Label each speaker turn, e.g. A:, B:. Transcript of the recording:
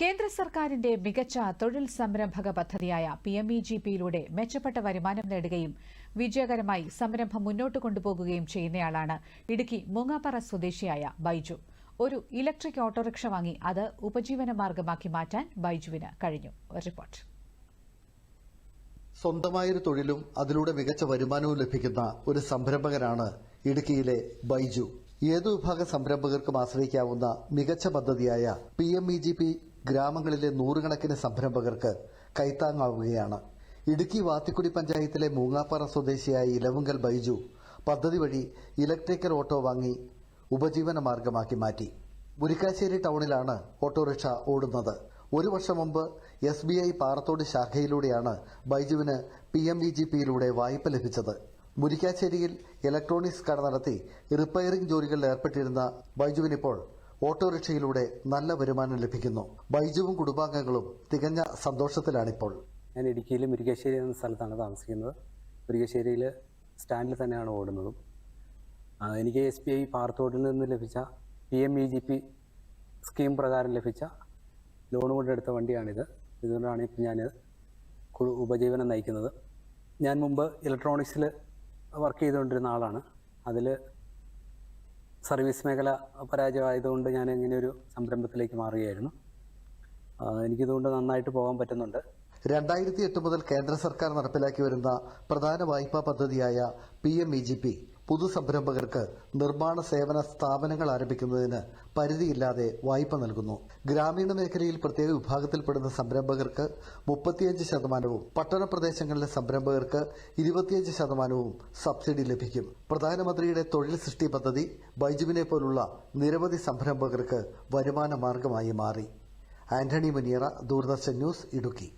A: കേന്ദ്ര സർക്കാരിന്റെ മികച്ച തൊഴിൽ സംരംഭക പദ്ധതിയായ പി എം ഇ ജി പിയിലൂടെ മെച്ചപ്പെട്ട വരുമാനം നേടുകയും വിജയകരമായി സംരംഭം മുന്നോട്ട് കൊണ്ടുപോകുകയും ചെയ്യുന്നയാളാണ് ഇടുക്കി മൂങ്ങാപ്പാറ സ്വദേശിയായ ബൈജു. ഒരു ഇലക്ട്രിക് ഓട്ടോറിക്ഷ വാങ്ങി അത് ഉപജീവന മാർഗമാക്കി മാറ്റാൻ ബൈജുവിന് കഴിഞ്ഞു. റിപ്പോർട്ട്.
B: സ്വന്തമായൊരു തൊഴിലും അതിലൂടെ മികച്ച വരുമാനവും ലഭിക്കുന്ന ഒരു സംരംഭകനാണ് ഇടുക്കിയിലെ ബൈജു. ഏതു വിഭാഗ സംരംഭകർക്കും ആശ്രയിക്കാവുന്ന മികച്ച പദ്ധതിയായ P M E G P ഗ്രാമങ്ങളിലെ നൂറുകണക്കിന് സംരംഭകർക്ക് കൈത്താങ്ങാവുകയാണ്. ഇടുക്കി വാത്തിക്കുടി പഞ്ചായത്തിലെ മൂങ്ങാപ്പാറ സ്വദേശിയായ ഇലവുങ്കൽ ബൈജു പദ്ധതി വഴി ഇലക്ട്രിക്കൽ ഓട്ടോ വാങ്ങി ഉപജീവന മാർഗമാക്കി മാറ്റി. മുരിക്കാശ്ശേരി ടൗണിലാണ് ഓട്ടോറിക്ഷ ഓടുന്നത്. ഒരു വർഷം മുമ്പ് എസ് ബി ഐ പാറത്തോട് ശാഖയിലൂടെയാണ് ബൈജുവിന് പി എം ഇ ജി പിയിലൂടെ വായ്പ ലഭിച്ചത്. മുരിക്കാശ്ശേരിയിൽ ഇലക്ട്രോണിക്സ് കട നടത്തി റിപ്പയറിംഗ് ജോലികളിൽ ഏർപ്പെട്ടിരുന്ന ബൈജുവിനിപ്പോൾ ഓട്ടോറിക്ഷയിലൂടെ നല്ല വരുമാനം ലഭിക്കുന്നു. ബൈജുവും കുടുംബാംഗങ്ങളും തികഞ്ഞ സന്തോഷത്തിലാണിപ്പോൾ.
C: ഞാൻ ഇടുക്കിയിൽ മുരികശ്ശേരി എന്ന സ്ഥലത്താണ് താമസിക്കുന്നത്. മുരികശ്ശേരിയിൽ സ്റ്റാൻഡിൽ തന്നെയാണ് ഓടുന്നതും. എനിക്ക് എസ് ബി ഐ പാർത്തോട്ടിൽ നിന്ന് ലഭിച്ച P M E G P scheme പ്രകാരം ലഭിച്ച ലോൺ കൊണ്ടെടുത്ത വണ്ടിയാണിത്. ഇതുകൊണ്ടാണ് ഇപ്പം ഞാൻ ഉപജീവനം നയിക്കുന്നത്. ഞാൻ മുമ്പ് ഇലക്ട്രോണിക്സിൽ വർക്ക് ചെയ്തുകൊണ്ടിരുന്ന ആളാണ്. അതിൽ സർവീസ് മേഖല പരാജയമായതുകൊണ്ട് ഞാൻ ഇങ്ങനെ ഒരു സംരംഭത്തിലേക്ക് മാറുകയായിരുന്നു. എനിക്കിതുകൊണ്ട് നന്നായിട്ട് പോകാൻ പറ്റുന്നുണ്ട്.
B: രണ്ടായിരത്തി എട്ട് മുതൽ കേന്ദ്ര സർക്കാർ നടപ്പിലാക്കി വരുന്ന പ്രധാന വായ്പാ പദ്ധതിയായ P M E G P. പുതുസംരംഭകർക്ക് നിർമ്മാണ സേവന സ്ഥാപനങ്ങൾ ആരംഭിക്കുന്നതിന് പരിധിയില്ലാതെ വായ്പ നൽകുന്നു. ഗ്രാമീണ മേഖലയിൽ പ്രത്യേക വിഭാഗത്തിൽപ്പെടുന്ന സംരംഭകർക്ക് മുപ്പത്തിയഞ്ച് ശതമാനവും പട്ടണ പ്രദേശങ്ങളിലെ സംരംഭകർക്ക് ഇരുപത്തിയഞ്ച് ശതമാനവും സബ്സിഡി ലഭിക്കും. പ്രധാനമന്ത്രിയുടെ തൊഴിൽ സൃഷ്ടി പദ്ധതി ബൈജുവിനെ പോലുള്ള നിരവധി സംരംഭകർക്ക് വരുമാന മാർഗമായി മാറി. ആന്റണി മുനിയറ ദൂരദർശൻ ന്യൂസ് ഇടുക്കി.